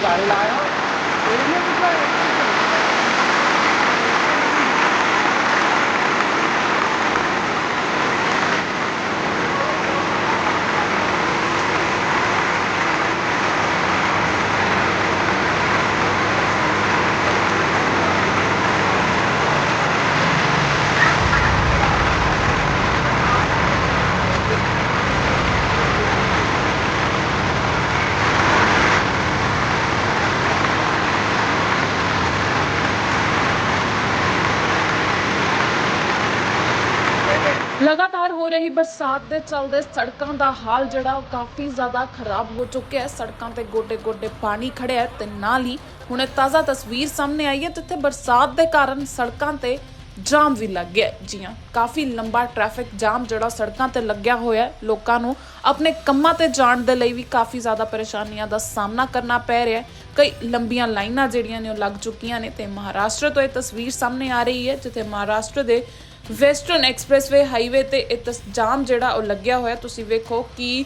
cái bà đi lai ਲਗਾਤਾਰ ਹੋ ਰਹੀ ਬਰਸਾਤ ਦੇ ਚਲਦੇ ਸੜਕਾਂ ਦਾ ਹਾਲ ਜਿਹੜਾ ਉਹ ਕਾਫੀ ਜ਼ਿਆਦਾ ਖਰਾਬ ਹੋ ਚੁੱਕਿਆ ਹੈ। ਸੜਕਾਂ ਤੇ ਗੋਡੇ-ਗੋਡੇ ਪਾਣੀ ਖੜਿਆ ਹੈ ਤੇ ਨਾਲ ਹੀ ਹੁਣ ਇਹ ਤਾਜ਼ਾ ਤਸਵੀਰ ਸਾਹਮਣੇ ਆਈ ਹੈ ਜਿੱਥੇ ਬਰਸਾਤ ਦੇ ਕਾਰਨ ਸੜਕਾਂ ਤੇ ਜਾਮ ਵੀ ਲੱਗ ਗਿਆ ਹੈ। ਜੀ ਹਾਂ, ਕਾਫੀ ਲੰਬਾ ਟ੍ਰੈਫਿਕ ਜਾਮ ਜਿਹੜਾ ਸੜਕਾਂ ਤੇ ਲੱਗਿਆ ਹੋਇਆ ਹੈ। ਲੋਕਾਂ ਨੂੰ ਆਪਣੇ ਕੰਮਾਂ ਤੇ ਜਾਣ ਦੇ ਲਈ ਵੀ ਕਾਫੀ ਜ਼ਿਆਦਾ ਪਰੇਸ਼ਾਨੀਆਂ ਦਾ ਸਾਹਮਣਾ ਕਰਨਾ ਪੈ ਰਿਹਾ ਹੈ। ਕਈ ਲੰਬੀਆਂ ਲਾਈਨਾਂ ਜਿਹੜੀਆਂ ਨੇ ਉਹ ਲੱਗ ਚੁੱਕੀਆਂ ਨੇ ਤੇ ਮਹਾਰਾਸ਼ਟਰ ਤੋਂ ਇਹ ਤਸਵੀਰ ਸਾਹਮਣੇ ਆ ਰਹੀ ਹੈ, ਜਿੱਥੇ ਮਹਾਰਾਸ਼ਟਰ ਦੇ ਵੈਸਟਰਨ ਐਕਸਪ੍ਰੈਸਵੇ ਹਾਈਵੇ ਤੇ ਇਹ ਤਸ, ਜਾਮ ਜਿਹੜਾ ਉਹ ਲੱਗਿਆ ਹੋਇਆ, ਤੁਸੀਂ ਵੇਖੋ ਕਿ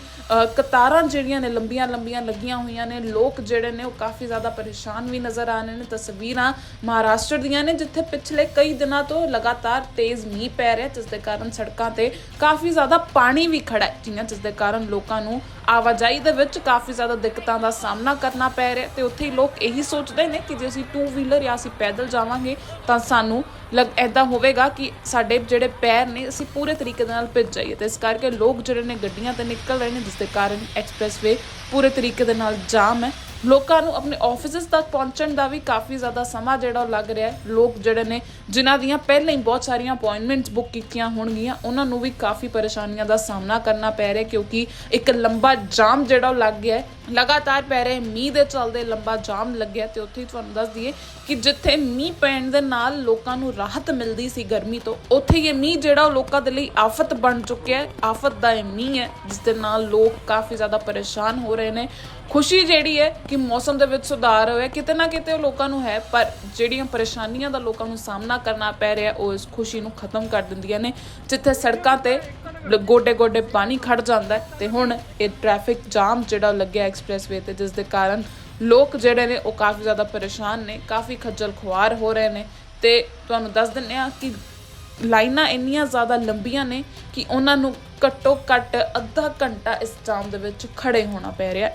ਕਤਾਰਾਂ ਜਿਹੜੀਆਂ ਨੇ, ਲੰਬੀਆਂ ਲੰਬੀਆਂ ਲੱਗੀਆਂ ਹੋਈਆਂ ਨੇ, ਲੋਕ ਜਿਹੜੇ ਨੇ ਉਹ ਕਾਫੀ ਜ਼ਿਆਦਾ ਪਰੇਸ਼ਾਨ ਵੀ ਨਜ਼ਰ ਆ ਰਹੇ ਨੇ, ਤਸਵੀਰਾਂ ਮਹਾਰਾਸ਼ਟਰ ਦੀਆਂ ਨੇ, ਜਿੱਥੇ ਪਿਛਲੇ ਕਈ ਦਿਨਾਂ ਤੋਂ ਲਗਾਤਾਰ ਤੇਜ਼ ਮੀਂਹ ਪੈ ਰਿਹਾ, ਜਿਸ ਦੇ ਕਾਰਨ ਸੜਕਾਂ ਤੇ ਕਾਫੀ ਜ਼ਿਆਦਾ ਪਾਣੀ ਵੀ ਖੜਾ ਹੈ ਜਿਨ੍ਹਾਂ ਜਿਸ ਦੇ ਕਾਰਨ ਲੋਕਾਂ ਨੂੰ ਆਵਾਜਾਈ ਦੇ ਵਿੱਚ ਕਾਫੀ ਜ਼ਿਆਦਾ ਦਿੱਕਤਾਂ ਦਾ ਸਾਹਮਣਾ ਕਰਨਾ ਪੈ ਰਿਹਾ ਤੇ ਉੱਥੇ ਹੀ ਲੋਕ ਇਹੀ ਸੋਚਦੇ ਨੇ ਕਿ ਜੇ ਅਸੀਂ ਟੂ ਵੀਲਰ ਜਾਂ ਅਸੀਂ ਪੈਦਲ ਜਾਵਾਂਗੇ ਤਾਂ ਸਾਨੂੰ ਲਗ ਐਦਾਂ ਹੋਵੇਗਾ ਕਿ ਸਾਡੇ ਜਿਹੜੇ ਪੈਰ ਨੇ ਅਸੀਂ ਪੂਰੇ ਤਰੀਕੇ ਦੇ ਨਾਲ ਭਿੱਜ ਜਾਈਏ ਤੇ ਇਸ ਕਰਕੇ ਲੋਕ ਜਿਹੜੇ ਨੇ ਗੱਡੀਆਂ ਤੇ ਨਿਕਲ ਰਹੇ ਨੇ, ਜਿਸ ਦੇ ਕਾਰਨ ਐਕਸਪ੍ਰੈਸਵੇ ਪੂਰੇ ਤਰੀਕੇ ਦੇ ਨਾਲ ਜਾਮ ਹੈ। ਲੋਕਾਂ ਨੂੰ ਆਪਣੇ ਆਫਿਸਿਸ ਤੱਕ ਪਹੁੰਚਣ ਦਾ ਵੀ ਕਾਫੀ ਜ਼ਿਆਦਾ ਸਮਾਂ ਜਿਹੜਾ ਉਹ ਲੱਗ ਰਿਹਾ ਹੈ। ਲੋਕ ਜਿਹੜੇ ਨੇ, ਜਿਨ੍ਹਾਂ ਦੀਆਂ ਪਹਿਲਾਂ ਹੀ ਬਹੁਤ ਸਾਰੀਆਂ ਅਪਾਇੰਟਮੈਂਟਸ ਬੁੱਕ ਕੀਤੀਆਂ ਹੋਣਗੀਆਂ, ਉਹਨਾਂ ਨੂੰ ਵੀ ਕਾਫੀ ਪਰੇਸ਼ਾਨੀਆਂ ਦਾ ਸਾਹਮਣਾ ਕਰਨਾ ਪੈ ਰਿਹਾ ਕਿਉਂਕਿ ਇੱਕ ਲੰਬਾ ਜਾਮ ਜਿਹੜਾ ਉਹ ਲੱਗ ਗਿਆ ਹੈ। ਲਗਾਤਾਰ ਪੈ ਰਹੇ ਮੀਂਹ ਦੇ ਚੱਲਦੇ ਲੰਬਾ ਜਾਮ ਲੱਗਿਆ ਤੇ ਉੱਥੇ ਹੀ ਤੁਹਾਨੂੰ ਦੱਸ ਦਈਏ ਕਿ ਜਿੱਥੇ ਮੀਂਹ ਪੈਣ ਦੇ ਨਾਲ ਲੋਕਾਂ ਨੂੰ ਰਾਹਤ ਮਿਲਦੀ ਸੀ ਗਰਮੀ ਤੋਂ, ਉੱਥੇ ਇਹ ਮੀਂਹ ਜਿਹੜਾ ਉਹ ਲੋਕਾਂ ਦੇ ਲਈ ਆਫਤ ਬਣ ਚੁੱਕਿਆ ਹੈ। ਆਫਤ ਦਾ ਇਹ ਮੀਂਹ ਹੈ, ਜਿਸ ਦੇ ਨਾਲ ਲੋਕ ਕਾਫੀ ਜ਼ਿਆਦਾ ਪਰੇਸ਼ਾਨ ਹੋ ਰਹੇ ਨੇ। ਖੁਸ਼ੀ ਜਿਹੜੀ ਹੈ ਕਿ ਮੌਸਮ ਦੇ ਵਿੱਚ ਸੁਧਾਰ ਹੋਇਆ। ਕਿਤੇ ਨਾ ਕਿਤੇ ਉਹ ਲੋਕਾਂ ਨੂੰ ਹੈ, ਪਰ ਜਿਹੜੀਆਂ ਪਰੇਸ਼ਾਨੀਆਂ ਦਾ ਲੋਕਾਂ ਨੂੰ ਸਾਹਮਣਾ ਕਰਨਾ ਪੈ ਰਿਹਾ, ਉਹ ਇਸ ਖੁਸ਼ੀ ਨੂੰ ਖਤਮ ਕਰ ਦਿੰਦੀਆਂ ਨੇ, ਜਿੱਥੇ ਸੜਕਾਂ ਤੇ ਗੋਡੇ ਗੋਡੇ ਪਾਣੀ ਖੜ ਜਾਂਦਾ ਹੈ ਤੇ ਹੁਣ ਇਹ ਟ੍ਰੈਫਿਕ ਜਾਮ ਜਿਹੜਾ ਉਹ ਲੱਗਿਆ ਐਕਸਪ੍ਰੈਸਵੇ ਤੇ, ਜਿਸ ਦੇ ਕਾਰਨ ਲੋਕ ਜਿਹੜੇ ਨੇ, ਉਹ ਕਾਫੀ ਜ਼ਿਆਦਾ ਪਰੇਸ਼ਾਨ ਨੇ, ਕਾਫੀ ਖੱਜਲ ਖੁਆਰ ਹੋ ਰਹੇ ਨੇ ਤੇ ਤੁਹਾਨੂੰ ਦੱਸ ਦਿੰਨੇ ਆ ਕਿ ਲਾਈਨਾਂ ਇੰਨੀਆਂ ਜ਼ਿਆਦਾ ਲੰਬੀਆਂ ਨੇ ਕਿ ਉਹਨਾਂ ਨੂੰ ਘੱਟੋ ਘੱਟ ਅੱਧਾ ਘੰਟਾ ਇਸ ਜਾਮ ਦੇ ਵਿੱਚ ਖੜੇ ਹੋਣਾ ਪੈ ਰਿਹਾ